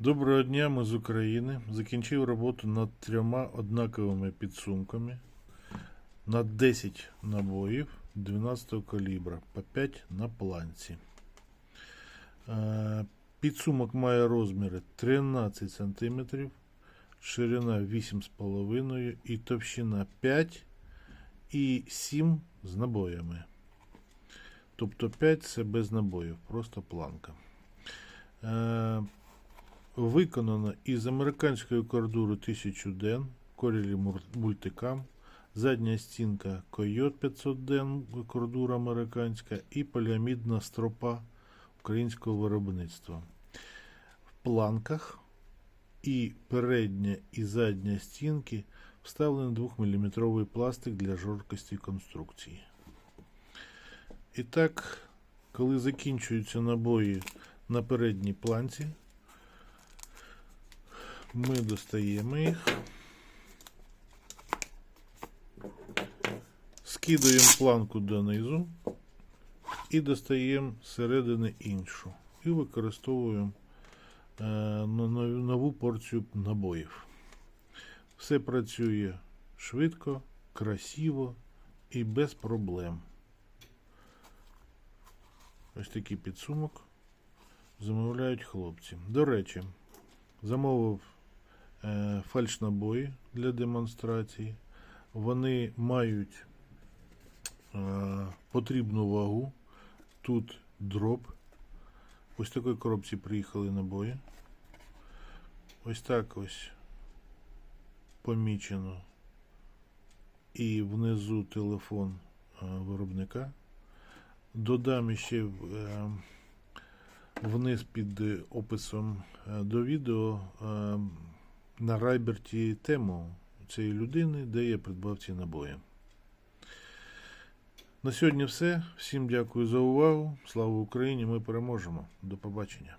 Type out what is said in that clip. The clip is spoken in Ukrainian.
Доброго дня, ми з України. Закінчив роботу над трьома однаковими підсумками на 10 набоїв 12 калібра по 5 на планці. Е, Підсумок має розміри 13 см, ширина 8,5 і товщина 5 і 7 з набоями. Тобто 5 це без набоїв, просто планка. Виконано із американської кордури 1000 ден, корілі мультикам, задня стінка Койот 500 ден, кордура американська і поліамідна стропа українського виробництва. В планках і передня і задня стінки вставлений 2-мм пластик для жорсткості конструкції. І так, коли закінчуються набої на передній планці, ми достаємо їх. Скидаємо планку донизу і достаємо зсередини іншу. І використовуємо е, нову- порцію набоїв. Все працює швидко, красиво і без проблем. Ось такий підсумок замовляють хлопці. До речі, замовив фальшнабої для демонстрації. Вони мають е, потрібну вагу. Тут дроб. Ось в коробці приїхали набої. Ось так ось помічено. І внизу телефон е, виробника. Додам ще е, вниз під е, описом е, до відео е, на Райберті тему цієї людини, де я придбав ці набої. На сьогодні все. Всім дякую за увагу. Слава Україні! Ми переможемо. До побачення.